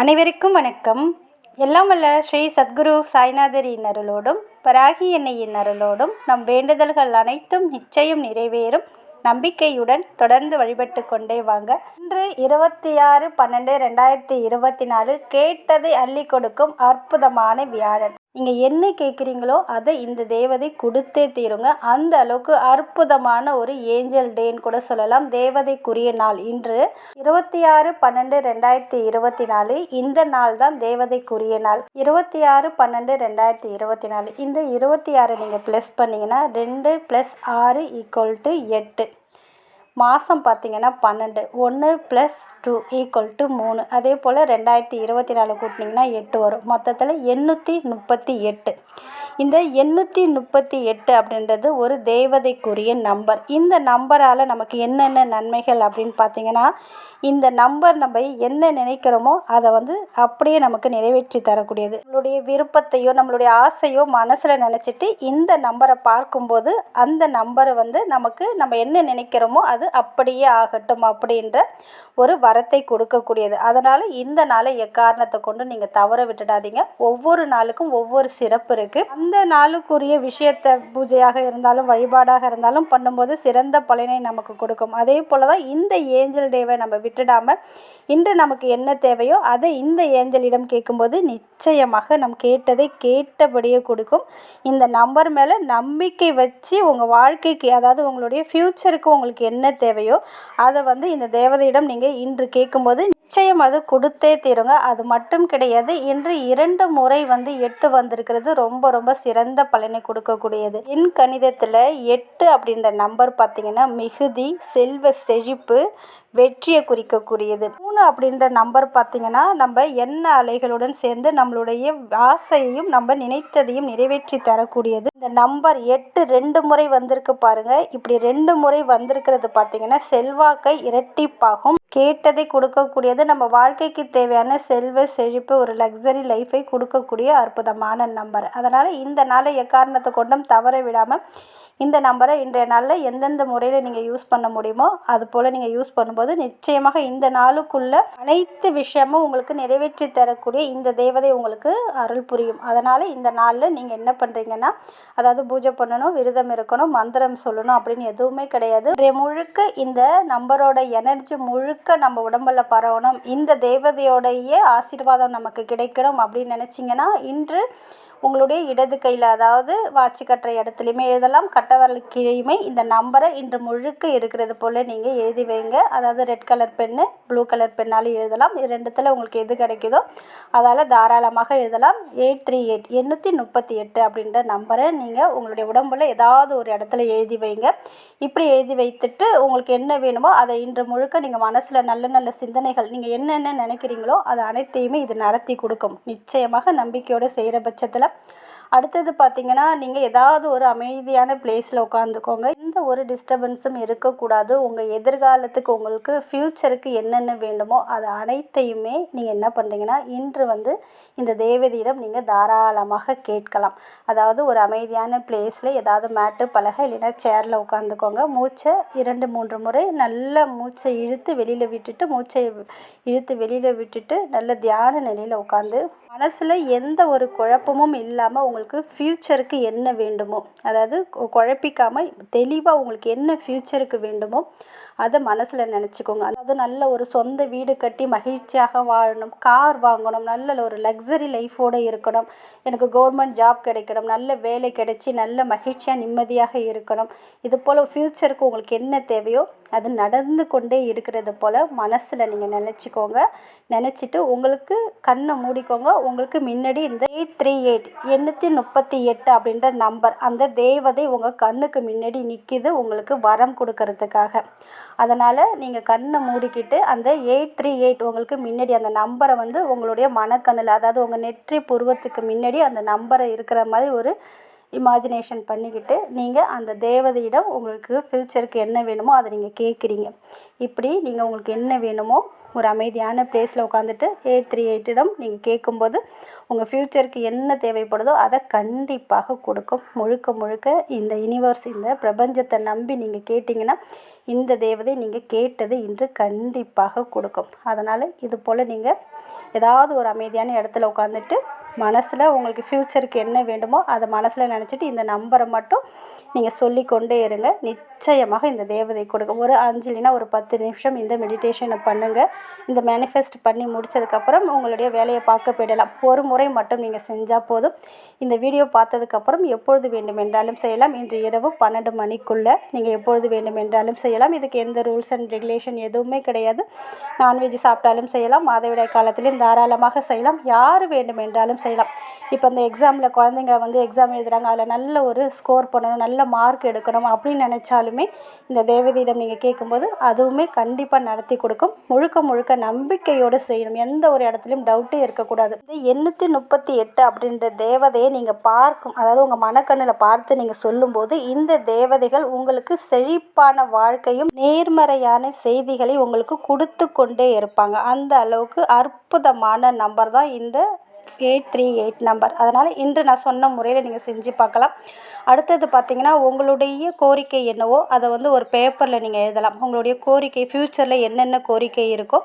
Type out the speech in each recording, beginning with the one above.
அனைவருக்கும் வணக்கம். எல்லாம் வல்ல ஸ்ரீ சத்குரு சாய்நாதரின் அருளோடும் பராகி எண்ணெயின் அருளோடும் நம் வேண்டுதல்கள் அனைத்தும் நிச்சயம் நிறைவேறும். நம்பிக்கையுடன் தொடர்ந்து வழிபட்டு கொண்டே வாங்க. இன்று இருபத்தி ஆறு பன்னெண்டு ரெண்டாயிரத்தி இருபத்தி நாலு கேட்டதை அள்ளி கொடுக்கும் அற்புதமான வியாழன். நீங்கள் என்ன கேட்குறீங்களோ அதை இந்த தேவதை கொடுத்தே தீருங்க. அந்த அளவுக்கு அற்புதமான ஒரு ஏஞ்சல் டேன்னு கூட சொல்லலாம். தேவதைக்குரிய நாள் இன்று இருபத்தி ஆறு பன்னெண்டு ரெண்டாயிரத்தி இருபத்தி நாலு. இந்த நாள் தான் தேவதைக்குரிய நாள். இருபத்தி ஆறு பன்னெண்டு ரெண்டாயிரத்தி இருபத்தி நாலு. இந்த இருபத்தி ஆறு நீங்கள் ப்ளஸ் பண்ணிங்கன்னா ரெண்டு ப்ளஸ் ஆறு ஈக்குவல் டு எட்டு. மாதம் பார்த்தீங்கன்னா பன்னெண்டு. ஒன்று ப்ளஸ் டூ ஈக்குவல் டு மூணு. அதே போல் ரெண்டாயிரத்தி இருபத்தி நாலு கூட்டினிங்கன்னா எட்டு வரும். மொத்தத்தில் எண்ணூற்றி முப்பத்தி எட்டு. இந்த எண்ணூற்றி முப்பத்தி எட்டு அப்படின்றது ஒரு தேவதைக்குரிய நம்பர். இந்த நம்பரால் நமக்கு என்னென்ன நன்மைகள் அப்படின்னு பார்த்தீங்கன்னா இந்த நம்பர் நம்ம என்ன நினைக்கிறோமோ அதை வந்து அப்படியே நமக்கு நிறைவேற்றி தரக்கூடியது. நம்மளுடைய விருப்பத்தையோ நம்மளுடைய ஆசையோ மனசில் நினச்சிட்டு இந்த நம்பரை பார்க்கும்போது அந்த நம்பரை வந்து நமக்கு நம்ம என்ன நினைக்கிறோமோ அது அப்படியே ஆகட்டும் அப்படின்ற ஒரு வரத்தை கொடுக்கக்கூடியது. அதனால் இந்த நாளை எக்காரணத்தை கொண்டு நீங்கள் தவற விட்டுடாதீங்க. ஒவ்வொரு நாளுக்கும் ஒவ்வொரு சிறப்பு இருக்குது அந்த நாளுக்குரிய விஷயத்தை பூஜையாக இருந்தாலும் வழிபாடாக இருந்தாலும் பண்ணும்போது சிறந்த பலனை நமக்கு கொடுக்கும். அதே போல் தான் இந்த ஏஞ்சல் டேவை நம்ம விட்டுடாமல் இன்று நமக்கு என்ன தேவையோ அதை இந்த ஏஞ்சலிடம் கேட்கும்போது நிச்சயமாக நம் கேட்டதை கேட்டபடியே கொடுக்கும். இந்த நம்பர் மேலே நம்பிக்கை வச்சு உங்கள் வாழ்க்கைக்கு அதாவது உங்களுடைய ஃப்யூச்சருக்கு உங்களுக்கு என்ன தேவையோ அதை வந்து இந்த தேவதையிடம் நீங்கள் இன்று கேட்கும்போது நிச்சயம் அது கொடுத்தே தீருங்க. அது மட்டும் கிடையாது இன்று இரண்டு முறை வந்து எட்டு வந்திருக்கிறது. ரொம்ப ரொம்ப சிறந்த பலனை கொடுக்கக்கூடியது. என் கணிதத்தில் எட்டு அப்படின்ற நம்பர் பார்த்திங்கன்னா மிகுதி செல்வ செழிப்பு வெற்றியை குறிக்கக்கூடியது. மூணு அப்படின்ற நம்பர் பார்த்திங்கன்னா நம்ம எண்ண அலைகளுடன் சேர்ந்து நம்மளுடைய ஆசையையும் நம்ம நினைத்ததையும் நிறைவேற்றி தரக்கூடியது. இந்த நம்பர் எட்டு ரெண்டு முறை வந்திருக்கு பாருங்க. இப்படி ரெண்டு முறை வந்திருக்கிறது பார்த்திங்கன்னா செல்வாக்கை இரட்டிப்பாகும். கேட்டதை கொடுக்கக்கூடிய கொடுக்கக்கூடியது நம்ம வாழ்க்கைக்கு தேவையான செல்வ செழிப்பு ஒரு லக்ஸரி லைஃபை கொடுக்கக்கூடிய அற்புதமான நம்பர் அதனால் இந்த நாளை எக்காரணத்தை கொண்டும் தவற விடாமல் இந்த நம்பரை இன்றைய நாளில் எந்தெந்த முறையில் நீங்கள் யூஸ் பண்ண முடியுமோ அது போல் நீங்கள் யூஸ் பண்ணும்போது நிச்சயமாக இந்த நாளுக்குள்ள அனைத்து விஷயமும் உங்களுக்கு நிறைவேற்றி தரக்கூடிய இந்த தேவதை உங்களுக்கு அருள் புரியும். அதனால் இந்த நாளில் நீங்கள் என்ன பண்ணுறீங்கன்னா அதாவது பூஜை பண்ணணும் விரதம் இருக்கணும் மந்திரம் சொல்லணும் அப்படின்னு எதுவுமே கிடையாது. முழுக்க இந்த நம்பரோட எனர்ஜி முழுக்க நம்ம உடம்பில் பரவணும். இந்த தேவதையோடைய ஆசீர்வாதம் நமக்கு கிடைக்கணும் அப்படின்னு நினச்சிங்கன்னா இன்று உங்களுடைய இடது கையில் அதாவது வாட்சி கட்டுற இடத்துலையுமே எழுதலாம் கட்டவரல் கீழையுமே இந்த நம்பரை இன்று முழுக்க இருக்கிறது போல் நீங்கள் எழுதி வைங்க. அதாவது red colour pen blue colour பெண்ணாலும் எழுதலாம். இது ரெண்டுத்தில் உங்களுக்கு எது கிடைக்குதோ அதால் தாராளமாக எழுதலாம். எயிட் த்ரீ எயிட் எண்ணூற்றி முப்பத்தி எட்டு அப்படின்ற நம்பரை நீங்கள் உங்களுடைய உடம்புல ஏதாவது ஒரு இடத்துல எழுதி வைங்க. இப்படி எழுதி வைத்துட்டு உங்களுக்கு என்ன வேணுமோ அதை இன்று முழுக்க நீங்கள் மனசில் நல்ல நல்ல சிந்தனைகள் நீங்கள் என்னென்ன நினைக்கிறீங்களோ அது அனைத்தையுமே இது நடத்தி கொடுக்கும். நிச்சயமாக நம்பிக்கையோடு செய்கிற பட்சத்தில். அடுத்தது பார்த்திங்கன்னா நீங்கள் ஏதாவது ஒரு அமைதியான பிளேஸில் உட்காந்துக்கோங்க எந்த ஒரு டிஸ்டர்பன்ஸும் இருக்கக்கூடாது. உங்கள் எதிர்காலத்துக்கு உங்களுக்கு ஃப்யூச்சருக்கு என்னென்ன வேண்டுமோ அது அனைத்தையுமே நீங்கள் என்ன பண்ணுறீங்கன்னா இன்று வந்து இந்த தேவதையிடம் நீங்கள் தாராளமாக கேட்கலாம். அதாவது ஒரு அமைதியான பிளேஸில் ஏதாவது மேட்டு பலகை இல்லைன்னா சேரில் உட்காந்துக்கோங்க மூச்சை இரண்டு மூன்று முறை நல்ல மூச்சை இழுத்து வெளியில் விட்டுட்டு மூச்சை இழுத்து வெளியில் விட்டுட்டு நல்ல தியான நிலையில் உட்காந்து மனசில் எந்த ஒரு குழப்பமும் இல்லாமல் உங்களுக்கு ஃப்யூச்சருக்கு என்ன வேண்டுமோ அதாவது குழப்பிக்காமல் தெளிவாக உங்களுக்கு என்ன ஃப்யூச்சருக்கு வேண்டுமோ அதை மனசில் நினச்சிக்கோங்க. அதாவது நல்ல ஒரு சொந்த வீடு கட்டி மகிழ்ச்சியாக வாழணும் கார் வாங்கணும் நல்ல ஒரு லக்ஸரி லைஃபோடு இருக்கணும் எனக்கு கவர்மெண்ட் ஜாப் கிடைக்கணும் நல்ல வேலை கிடைச்சி நல்ல மகிழ்ச்சியாக நிம்மதியாக இருக்கணும் இது போல் ஃப்யூச்சருக்கு உங்களுக்கு என்ன தேவையோ அது நடந்து கொண்டே இருக்கிறது போல் மனசில் நீங்கள் நினச்சிக்கோங்க. நினச்சிட்டு உங்களுக்கு கண்ணை மூடிக்கோங்க உங்களுக்கு முன்னாடி இந்த எயிட் த்ரீ எயிட் எண்ணூற்றி முப்பத்தி எட்டு அப்படின்ற நம்பர் அந்த தேவதை உங்கள் கண்ணுக்கு முன்னாடி நிற்கிது உங்களுக்கு வரம் கொடுக்கறதுக்காக. அதனால் நீங்கள் கண்ணை மூடிக்கிட்டு அந்த எயிட் த்ரீ எயிட் உங்களுக்கு முன்னாடி அந்த நம்பரை வந்து உங்களுடைய மனக்கண்ணில் அதாவது உங்கள் நெற்றி புருவத்துக்கு முன்னாடி அந்த நம்பரை இருக்கிற மாதிரி ஒரு இமேஜினேஷன் பண்ணிக்கிட்டு நீங்கள் அந்த தேவதையிடம் உங்களுக்கு ஃப்யூச்சருக்கு என்ன வேணுமோ அதை நீங்கள் கேட்குறீங்க இப்படி நீங்கள் உங்களுக்கு என்ன வேணுமோ ஒரு அமைதியான ப்ளேஸில் உட்காந்துட்டு எயிட் த்ரீ எயிட்டிடம் நீங்கள் கேட்கும்போது உங்கள் ஃப்யூச்சருக்கு என்ன தேவைப்படுதோ அதை கண்டிப்பாக கொடுக்கும். முழுக்க முழுக்க இந்த யூனிவர்ஸ் இந்த பிரபஞ்சத்தை நம்பி நீங்கள் கேட்டிங்கன்னா இந்த தேவதை நீங்கள் கேட்டது இன்று கண்டிப்பாக கொடுக்கும். அதனால் இது போல் நீங்கள் ஏதாவது ஒரு அமைதியான இடத்துல உட்காந்துட்டு மனசில் உங்களுக்கு ஃப்யூச்சருக்கு என்ன வேண்டுமோ அதை மனசில் நினச்சிட்டு இந்த நம்பரை மட்டும் நீங்கள் சொல்லிக்கொண்டே இருங்க. நிச்சயமாக இந்த தேவதை கொடுக்க ஒரு அஞ்சு ஒரு பத்து நிமிஷம் இந்த மெடிடேஷனை பண்ணுங்கள் இந்த மேனிஃபெஸ்ட் பண்ணி முடிச்சதுக்கப்புறம் உங்களுடைய வேலையை பார்க்க போயிடலாம். ஒரு முறை மட்டும் நீங்கள் செஞ்சால் போதும். இந்த வீடியோ பார்த்ததுக்கப்புறம் எப்பொழுது வேண்டுமென்றாலும் செய்யலாம். இன்று இரவு பன்னெண்டு மணிக்குள்ளே நீங்கள் எப்பொழுது வேண்டுமென்றாலும் செய்யலாம். இதுக்கு எந்த ரூல்ஸ் அண்ட் ரெகுலேஷன் எதுவுமே கிடையாது. நான்வெஜ் சாப்பிட்டாலும் செய்யலாம். மாதவிடாய் காலத்திலையும் தாராளமாக செய்யலாம். யார் வேண்டுமென்றாலும் செய்யலாம். இப்போ இந்த எக்ஸாமில் குழந்தைங்க வந்து எக்ஸாம் எழுதுகிறாங்க அதில் நல்ல ஒரு ஸ்கோர் பண்ணணும் நல்ல மார்க் எடுக்கணும் அப்படின்னு நினச்சாலுமே இந்த தேவதையிடம் நீங்கள் கேட்கும்போது அதுவுமே கண்டிப்பாக நடத்தி கொடுக்கும். முழுக்க முழுக்க நம்பிக்கையோடு செய்யணும். எந்த ஒரு இடத்துலையும் டவுட்டே இருக்கக்கூடாது. எண்ணூற்றி முப்பத்தி எட்டு அப்படின்ற தேவதையை நீங்கள் பார்க்கும் அதாவது உங்கள் மனக்கண்ணில் பார்த்து நீங்கள் சொல்லும்போது இந்த தேவதைகள் உங்களுக்கு செழிப்பான வாழ்க்கையும் நேர்மறையான செய்திகளை உங்களுக்கு கொடுத்து கொண்டே இருப்பாங்க. அந்த அளவுக்கு அற்புதமான நம்பர் தான் இந்த எயிட் த்ரீ எயிட் நம்பர். அதனால் இன்று நான் சொன்ன முறையில் நீங்கள் செஞ்சு பார்க்கலாம். அடுத்தது பார்த்திங்கன்னா உங்களுடைய கோரிக்கை என்னவோ அதை வந்து ஒரு பேப்பரில் நீங்கள் எழுதலாம். உங்களுடைய கோரிக்கை ஃப்யூச்சரில் என்னென்ன கோரிக்கை இருக்கோ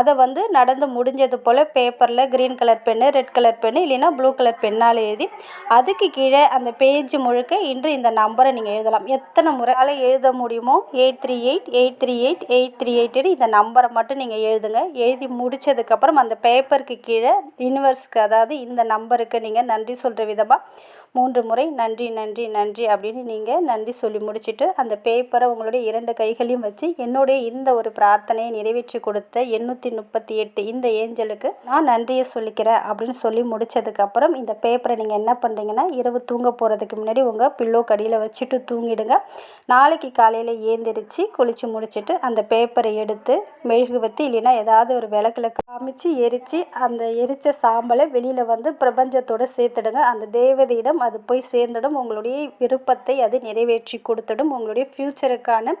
அதை வந்து நடந்து முடிஞ்சது போல் பேப்பரில் green colour pen red colour pen இல்லைன்னா ப்ளூ கலர் பென்னால் எழுதி அதுக்கு கீழே அந்த பேஜ் முழுக்க இன்று இந்த நம்பரை நீங்கள் எழுதலாம். எத்தனை முறையால் எழுத முடியுமோ eight three eight eight three eight eight three eight இந்த நம்பரை மட்டும் நீங்கள் எழுதுங்க. எழுதி முடித்ததுக்கப்புறம் அந்த பேப்பருக்கு கீழே யூனிவர்ஸ்க்கு அதாவது இந்த நம்பருக்கு நீங்கள் நன்றி சொல்கிற விதமாக மூன்று முறை நன்றி நன்றி நன்றி அப்படின்னு நீங்கள் நன்றி சொல்லி முடிச்சுட்டு அந்த பேப்பரை உங்களுடைய இரண்டு கைகளையும் வச்சு என்னுடைய இந்த ஒரு பிரார்த்தனையை நிறைவேற்றி கொடுத்த எண்ணூற்றி முப்பத்தி எட்டு இந்த ஏஞ்சலுக்கு நான் நன்றியை சொல்லிக்கிறேன் அப்படின்னு சொல்லி முடித்ததுக்கப்புறம் இந்த பேப்பரை நீங்கள் என்ன பண்ணுறீங்கன்னா இரவு தூங்க போகிறதுக்கு முன்னாடி உங்கள் பில்லோ கடியில் வச்சுட்டு தூங்கிடுங்க. நாளைக்கு காலையில் ஏந்திரிச்சு குளித்து முடிச்சுட்டு அந்த பேப்பரை எடுத்து மெழுகுவத்தி இல்லைன்னா ஏதாவது ஒரு விளக்கில் காமிச்சு எரித்து அந்த எரித்த சாம்பலை வெளியில் வந்து பிரபஞ்சத்தோடு சேர்த்துடுங்க. அந்த தேவதையிடம் அது போய் சேர்ந்துடும். உங்களுடைய விருப்பத்தை அது நிறைவேற்றி கொடுத்துடும். உங்களுடைய ஃப்யூச்சருக்கான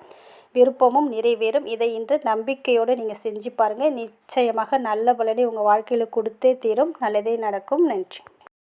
விருப்பமும் நிறைவேறும். இதை இன்று நம்பிக்கையோடு நீங்கள் செஞ்சு பாருங்கள் நிச்சயமாக நல்ல பலனை உங்கள் வாழ்க்கையில் கொடுத்தே தீரும். நல்லதே நடக்கும். நன்றி.